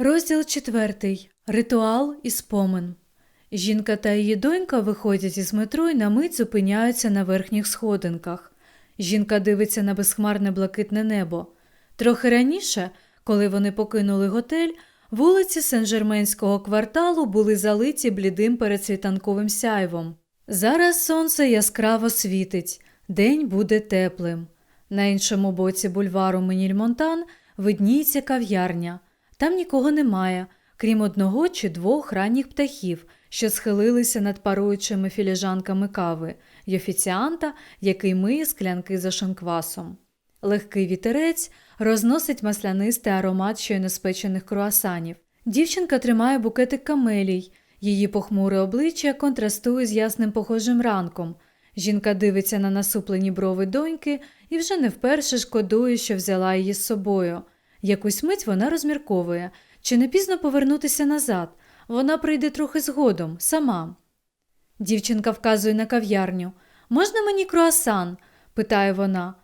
Розділ четвертий. Ритуал і спомин. Жінка та її донька виходять із метро і на мить зупиняються на верхніх сходинках. Жінка дивиться на безхмарне блакитне небо. Трохи раніше, коли вони покинули готель, вулиці Сен-Жерменського кварталу були залиті блідим передсвітанковим сяйвом. Зараз сонце яскраво світить, день буде теплим. На іншому боці бульвару Менільмонтан видніється кав'ярня. Там нікого немає, крім одного чи двох ранніх птахів, що схилилися над паруючими філіжанками кави, й офіціанта, який миє склянки за шанквасом. Легкий вітерець розносить маслянистий аромат щойно спечених круасанів. Дівчинка тримає букетик камелій, її похмуре обличчя контрастує з ясним похожим ранком. Жінка дивиться на насуплені брови доньки і вже не вперше шкодує, що взяла її з собою. Якусь мить вона розмірковує, чи не пізно повернутися назад. Вона прийде трохи згодом, сама. Дівчинка вказує на кав'ярню. Можна мені круасан? питає вона.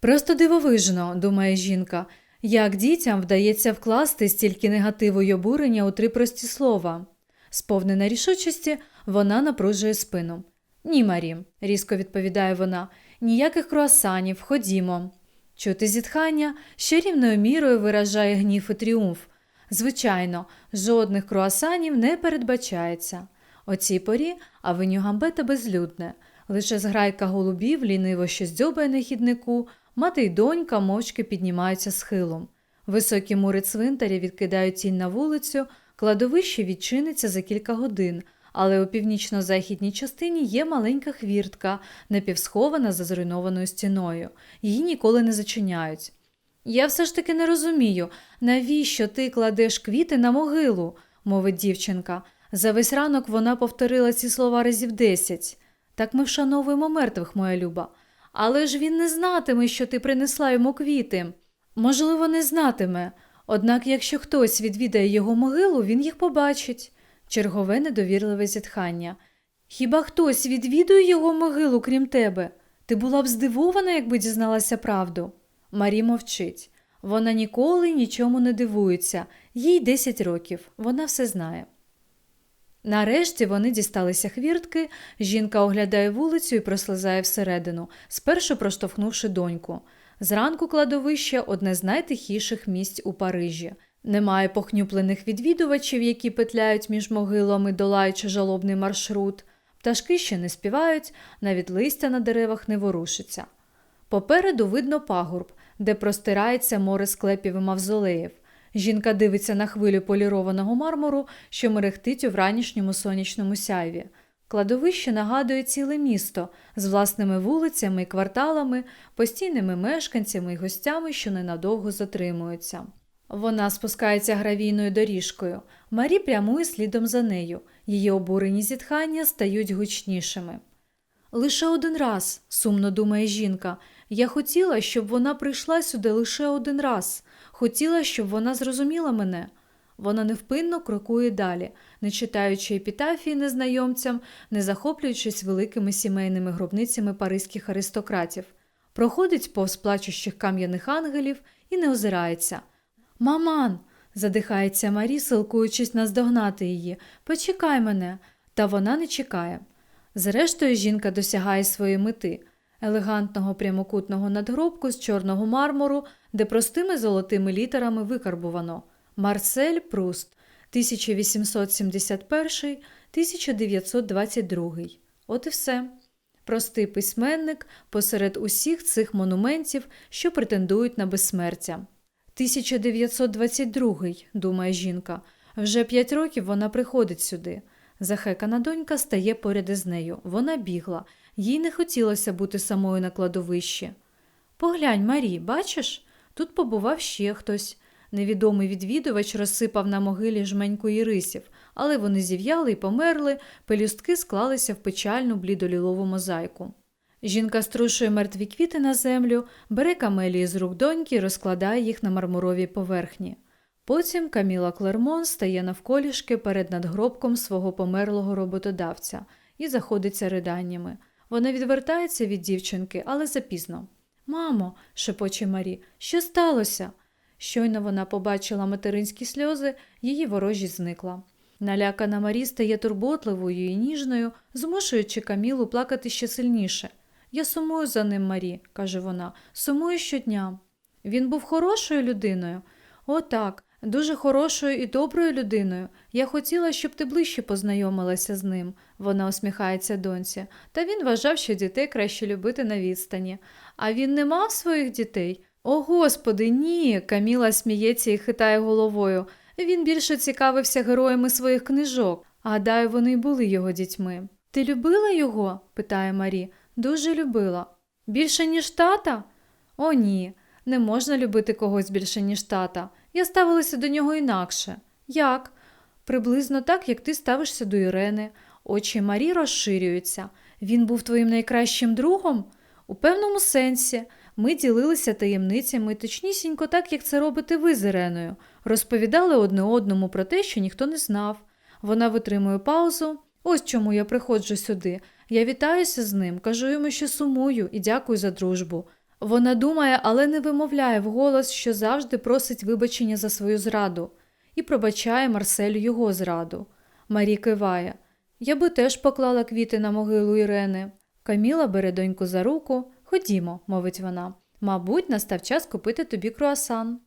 Просто дивовижно, думає жінка, як дітям вдається вкласти стільки негативу й обурення у три прості слова. Сповнена рішучості, вона напружує спину. Ні, Марі, різко відповідає вона, ніяких круасанів, ходімо. Чути зітхання ще рівною мірою виражає гнів і тріумф. Звичайно, жодних круасанів не передбачається. О цій порі авеню Гамбета безлюдне. Лише зграйка голубів ліниво що здьобає на хіднику, мати й донька мовчки піднімаються схилом. Високі мури цвинтаря відкидають тінь на вулицю, кладовище відчиниться за кілька годин, але у північно-західній частині є маленька хвіртка, напівсхована за зруйнованою стіною. Її ніколи не зачиняють. Я все ж таки не розумію, навіщо ти кладеш квіти на могилу, мовить дівчинка. За весь ранок вона повторила ці слова разів десять. Так ми вшановуємо мертвих, моя люба. Але ж він не знатиме, що ти принесла йому квіти. Можливо, не знатиме. Однак, якщо хтось відвідає його могилу, він їх побачить. Чергове недовірливе зітхання. Хіба хтось відвідує його могилу, крім тебе? Ти була б здивована, якби дізналася правду. Марі мовчить. Вона ніколи нічому не дивується, їй 10 років, вона все знає. Нарешті вони дісталися хвіртки, жінка оглядає вулицю і прослизає всередину, спершу проштовхнувши доньку. Зранку кладовище одне з найтихіших місць у Парижі. Немає похнюплених відвідувачів, які петляють між могилами, долаючи жалобний маршрут. Пташки ще не співають, навіть листя на деревах не ворушиться. Попереду видно пагорб, де простирається море склепів і мавзолеїв. Жінка дивиться на хвилю полірованого мармуру, що мерехтить у вранішньому сонячному сяйві. Кладовище нагадує ціле місто з власними вулицями і кварталами, постійними мешканцями і гостями, що ненадовго затримуються. Вона спускається гравійною доріжкою. Марі прямує слідом за нею. Її обурені зітхання стають гучнішими. Лише один раз, сумно думає жінка, я хотіла, щоб вона прийшла сюди лише один раз. Хотіла, щоб вона зрозуміла мене. Вона невпинно крокує далі, не читаючи епітафії незнайомцям, не захоплюючись великими сімейними гробницями паризьких аристократів, проходить повз плачущих кам'яних ангелів і не озирається. Маман, задихається Марі, силкуючись наздогнати її. Почекай мене. Та вона не чекає. Зрештою, жінка досягає своєї мети елегантного прямокутного надгробку з чорного мармуру, де простими золотими літерами викарбувано Марсель Пруст 1871-1922. От і все. Простий письменник посеред усіх цих монументів, що претендують на безсмертя. 1922, думає жінка. Вже п'ять років вона приходить сюди. Захекана донька стає поряд із нею. Вона бігла, їй не хотілося бути самою на кладовищі. Поглянь, Марі, бачиш? Тут побував ще хтось. Невідомий відвідувач розсипав на могилі жменьку ірисів, але вони зів'яли і померли, пелюстки склалися в печальну блідолілову мозаїку. Жінка струшує мертві квіти на землю, бере камелії з рук доньки і розкладає їх на мармуровій поверхні. Потім Каміла Клермон стає навколішки перед надгробком свого померлого роботодавця і заходиться риданнями. Вона відвертається від дівчинки, але запізно. Мамо, шепоче Марі, що сталося? Щойно вона побачила материнські сльози, її ворожість зникла. Налякана Марі стає турботливою і ніжною, змушуючи Камілу плакати ще сильніше. Я сумую за ним, Марі, каже вона, сумую щодня. Він був хорошою людиною. О, так, дуже хорошою і доброю людиною. Я хотіла, щоб ти ближче познайомилася з ним, вона усміхається доньці. Та він вважав, що дітей краще любити на відстані. А він не мав своїх дітей? О, господи, ні. Каміла сміється і хитає головою. Він більше цікавився героями своїх книжок. Гадаю, вони й були його дітьми. Ти любила його? питає Марі. Дуже любила. Більше, ніж тата? О, ні. Не можна любити когось більше, ніж тата. Я ставилася до нього інакше. Як? Приблизно так, як ти ставишся до Ірени. Очі Марі розширюються. Він був твоїм найкращим другом? У певному сенсі. Ми ділилися таємницями, точнісінько так, як це робите ви з Іреною. Розповідали одне одному про те, що ніхто не знав. Вона витримує паузу. Ось чому я приходжу сюди. Я вітаюся з ним, кажу йому, що сумую і дякую за дружбу. Вона думає, але не вимовляє вголос, що завжди просить вибачення за свою зраду, і пробачає Марселю його зраду. Марі киває. Я би теж поклала квіти на могилу Ірени. Каміла бере доньку за руку. Ходімо, мовить вона. Мабуть, настав час купити тобі круасан.